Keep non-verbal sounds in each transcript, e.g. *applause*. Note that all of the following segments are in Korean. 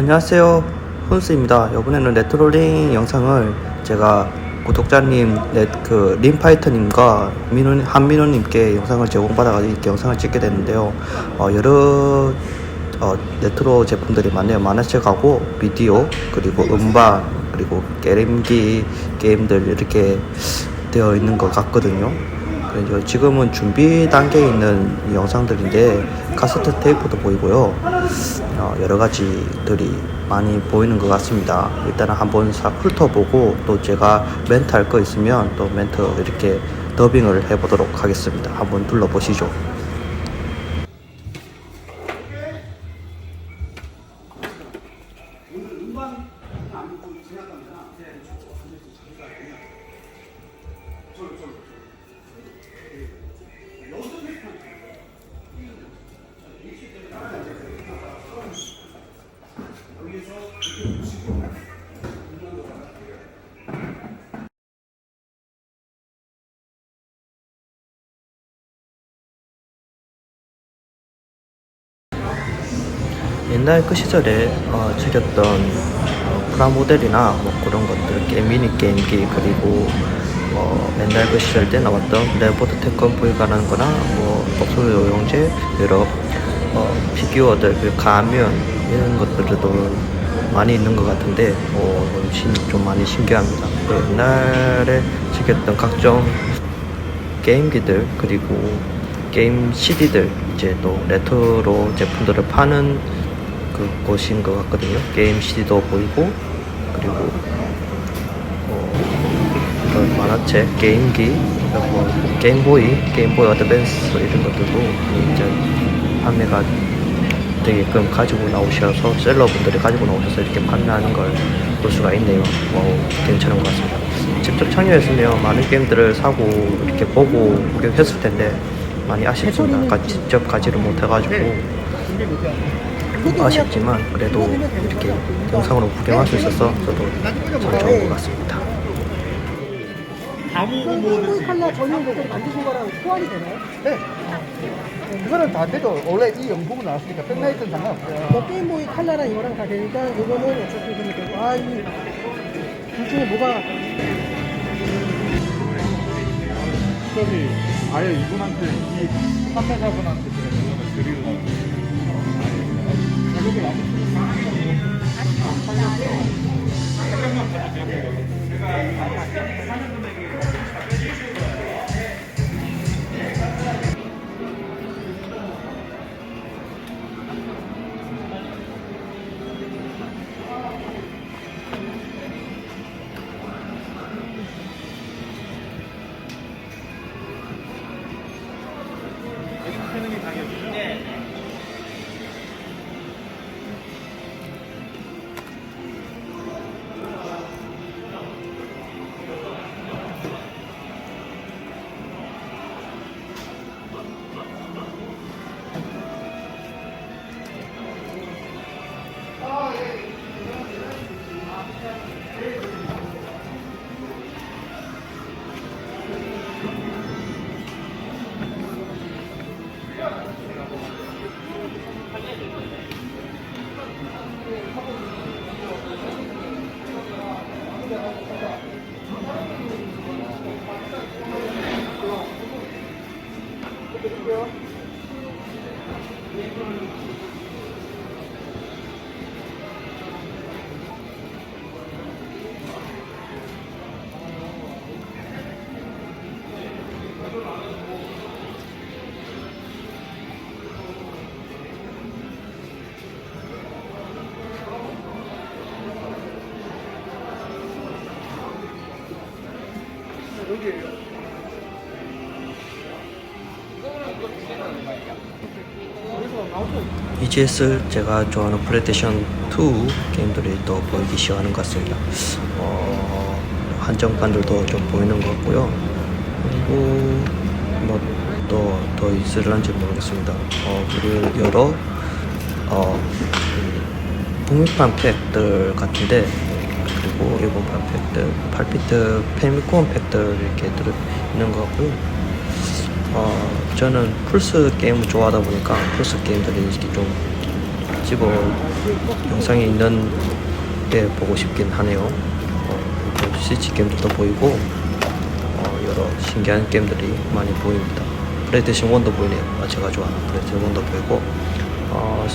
안녕하세요 훈스입니다. 이번에는 레트롤링 영상을 제가 구독자님 넷, 그 림파이터님과 민호, 한민호님께 영상을 제공받아가지고 이렇게 영상을 찍게 됐는데요. 어, 여러 어, 레트로 제품들이 많네요. 만화책하고 비디오 그리고 음반 그리고 게임기 게임들 이렇게 되어 있는 것 같거든요 그래서 지금은 준비 단계에 있는 이 영상들인데 카세트 테이프도 보이고요. 어, 여러 가지들이 많이 보이는 것 같습니다. 일단은 한번 싹 훑어보고 또 제가 멘트 할 거 있으면 또 멘트 이렇게 더빙을 해보도록 하겠습니다. 한번 둘러보시죠 옛날 그 시절에 어, 즐겼던 어, 프라모델이나 뭐 그런 것들 게임 미니 게임기 그리고 뭐 옛날 그 시절 때 나왔던 레보드 태권 불가능한 거나 뭐 목소리 요용제 여러 어, 피규어들 그 가면 이런 것들도 많이 있는 것 같은데 어, 신, 좀 많이 신기합니다. 그 옛날에 즐겼던 각종 게임기들 그리고 게임 CD들 이제 또 레트로 제품들을 파는 그 곳인 것 같거든요. 게임 CD도 보이고 그리고 어, 이런 만화책, 게임기, 그리고 게임보이, 게임보이 어드밴스 이런 것들도 이제 판매가 되게끔 가지고 나오셔서 셀러분들이 가지고 나오셔서 이렇게 판매하는 걸 볼 수가 있네요. 어, 괜찮은 것 같습니다. 직접 참여했으면 많은 게임들을 사고 이렇게 보고 구경했을 텐데 많이 아쉽습니다. 아까 직접 가지를 못해가지고 아쉽지만 그래도 이렇게 영상으로 구경할 수 있어서 저도 참 좋은 것 같습니다. 게임보이 칼라 전용으로 만드신 거랑 호환이 되나요? 네. 그거는 다 되죠. 원래 이 영국은 나왔으니까 백라이트는 상관없어요. 뭐 게임보이 칼라랑 이거랑 다 되니까 이거는 어차피 그러면 되고 아 이둘 중에 뭐가 특별히 아예 이분한테 이 판매자분한테 제가 드리려고 가격 EGS 제가 좋아하는 플레이스테이션 2 게임들이 또 보이기 시작하는 것 같습니다. 어, 한정판들도 좀 보이는 것 같고요. 그리고 뭐또 더 있을런지 모르겠습니다. 어, 그리고 여러 어, 그 북미판 팩들 같은데 그리고 일본판 팩들, 8비트 페미콘 팩들 이렇게 들어 있는 것 같고요. 어, 저는 플스 게임을 좋아하다 보니까 플스 게임들이 이렇게 좀 찍어 영상이 있는 데 보고 싶긴 하네요. 어, 스위치 게임도 보이고 어, 여러 신기한 게임들이 많이 보입니다. 플레이스테이션 1도 보이네요. 아, 제가 좋아하는 플레이스테이션 1도 보이고 어,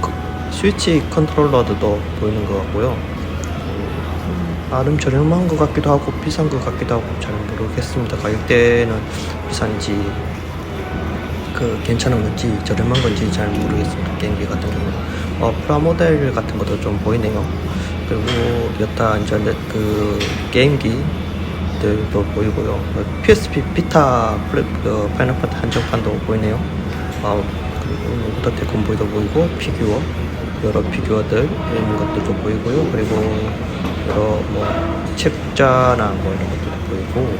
컨- 스위치 컨트롤러도 보이는 것 같고요. 음, 나름 저렴한 것 같기도 하고 비싼 것 같기도 하고 잘 모르겠습니다. 가격대는 비싼지 그 괜찮은 건지 저렴한 건지 잘 모르겠습니다. 게임기 같은 경우는 어, 프라모델 같은 것도 좀 보이네요. 그리고 여타 이제 넷- 그 게임기 들도 보이고요. 어, PSP 비타 플레, 그 파이널 판트 한정판도 보이네요. 아, 그리고 로보터 테콘보이도 보이고 피규어 여러 피규어들 이런 것들도 보이고요. 그리고 여러 뭐 책자나 뭐 이런 것들도 보이고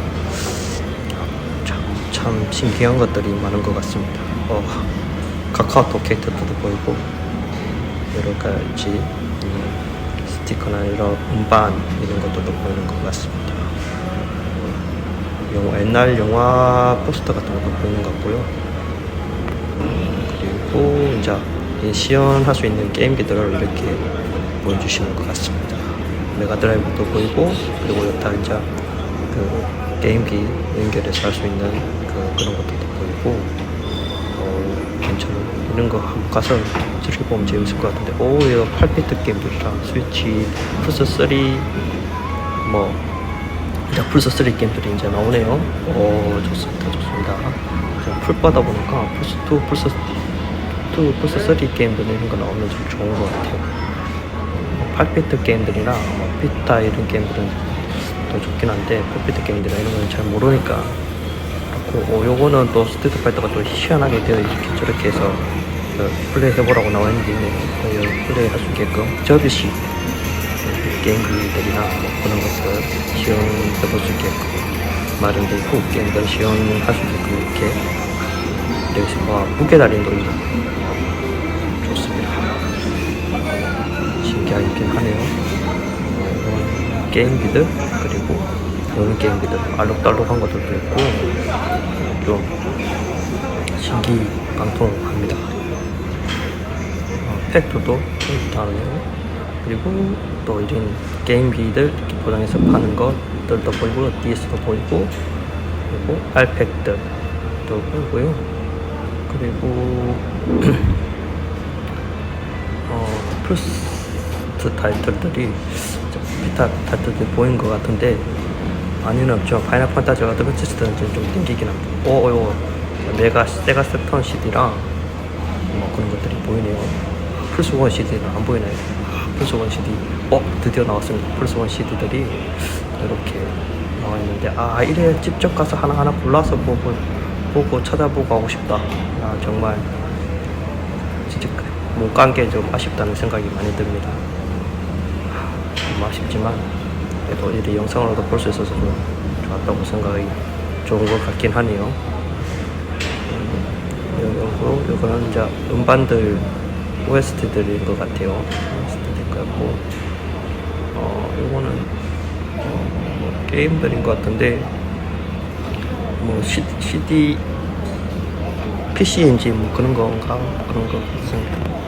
참, 참 신기한 것들이 많은 것 같습니다. 어, 카카오톡 캐릭터도 보이고 여러 가지 음, 스티커나 여러 음반 이런 것들도 보이는 것 같습니다. 영화, 옛날 영화 포스터 같은 것도 보이는 것 같고요. 음, 그리고 이제 이 시연할 수 있는 게임기들을 이렇게 보여주시는 것 같습니다. 메가드라이브도 보이고 그리고 여타 이제 그 게임기 연결해서 할 수 있는 그 그런 것들도 보이고 어 괜찮은 이런 거 한번 가서 즐겨보면 재밌을 것 같은데 오 이거 8비트 게임들이랑 스위치 플스 3뭐 이제 플스 3 게임들이 이제 나오네요. 오 좋습니다 좋습니다. 자, 풀 받아 보니까 플스 2 플스 2 플스 3 게임들 이런 거 나오면 좀 좋은 것 같아요 8비트 게임들이나 뭐 비타 이런 게임들은 더 좋긴 한데 8비트 게임들이나 이런 건 잘 모르니까 그렇고 어, 요거는 또 스트리트 파이터가 또 희한하게 되어 이렇게 저렇게 해서 그 플레이 해보라고 나와 있는 게 있네요 그 플레이 할 수 있게끔 접이식 게임들이나 뭐 그런 것들 시연해볼 수 있게끔 마련되어 있고 게임들 시연할 수 있게끔 이렇게 되어 있습니다. 와, 무게 달인도 있네 좋 신기하긴 하네요. 어, 이런 게임기들 그리고 이런 게임기들 알록달록한 것들도 있고 좀 신기방통합니다. 어, 팩트도 다르네요. 그리고 또 이런 게임기들 이렇게 포장해서 파는 것들도 보이고 DS도 보이고 그리고 알팩들도 보이고요. 그리고 *clears throat* 어, 플스 타이틀들이 좀 비타 타이틀들이 보이는 것 같은데 많이는 없죠. 파이널 판타지 어드벤처스는 좀, 좀 땡기긴 합니다. 오, 오, 메가 세가 세턴 CD랑 뭐 그런 것들이 보이네요. 플스 원 CD는 안 보이나요? 아, 플스 원 CD, 어 드디어 나왔습니다. 플스 원 CD들이 이렇게 나와 있는데 아 이래 직접 가서 하나 하나 골라서 보고 보고 찾아보고 하고 싶다. 아 정말 진짜 못 간 게 좀 아쉽다는 생각이 많이 듭니다. 좀 아쉽지만 그래도 이렇게 영상으로도 볼 수 있어서 좀 좋았다고 생각이 좋은 것 같긴 하네요. 그리고 이거는 이제 음반들 OST들인 것 같아요. OST일 것 같고 어 이거는 어, 뭐 게임들인 것 같은데 뭐 C, CD PC인지 뭐 그런 건가 그런 것 같습니다.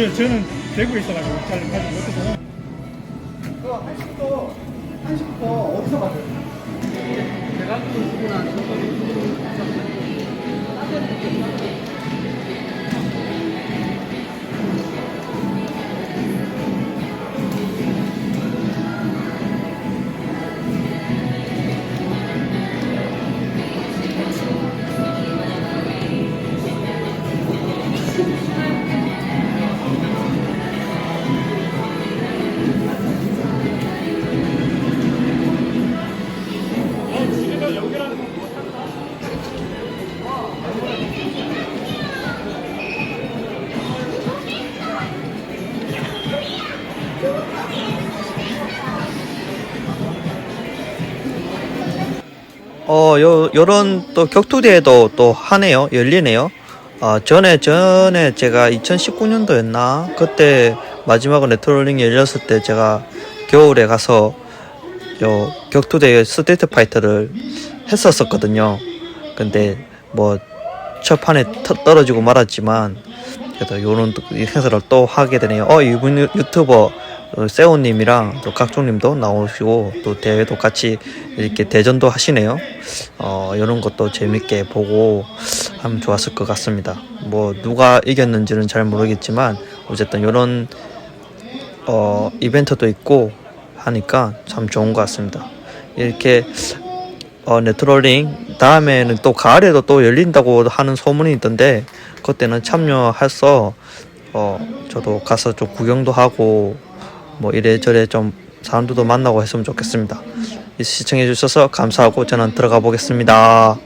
저, 저는 대구에 있어가지고 잘 가지 못해서. 그 한식도 한식부터 어디서 받아요? 제가 주고 나 어, 요, 요런 또 격투대회도 또 하네요. 열리네요. 어, 전에, 전에 제가 2019년도였나? 그때 마지막으로 네트롤링 열렸을 때 제가 겨울에 가서 요 격투대회 스트리트 파이터를 했었었거든요. 근데 뭐, 첫 판에 터- 떨어지고 말았지만, 그래도 요런 또 행사를 또 하게 되네요. 어, 이분 유- 유튜버 어, 세호님이랑 또 각종님도 나오시고 또 대회도 같이 이렇게 대전도 하시네요. 어, 이런 것도 재밌게 보고 하면 좋았을 것 같습니다. 뭐 누가 이겼는지는 잘 모르겠지만 어쨌든 이런 어, 이벤트도 있고 하니까 참 좋은 것 같습니다. 이렇게 어, 네트롤링 다음에는 또 가을에도 또 열린다고 하는 소문이 있던데 그때는 참여해서 어, 저도 가서 좀 구경도 하고 뭐 이래저래 좀 사람들도 만나고 했으면 좋겠습니다. 시청해 주셔서 감사하고 저는 들어가 보겠습니다.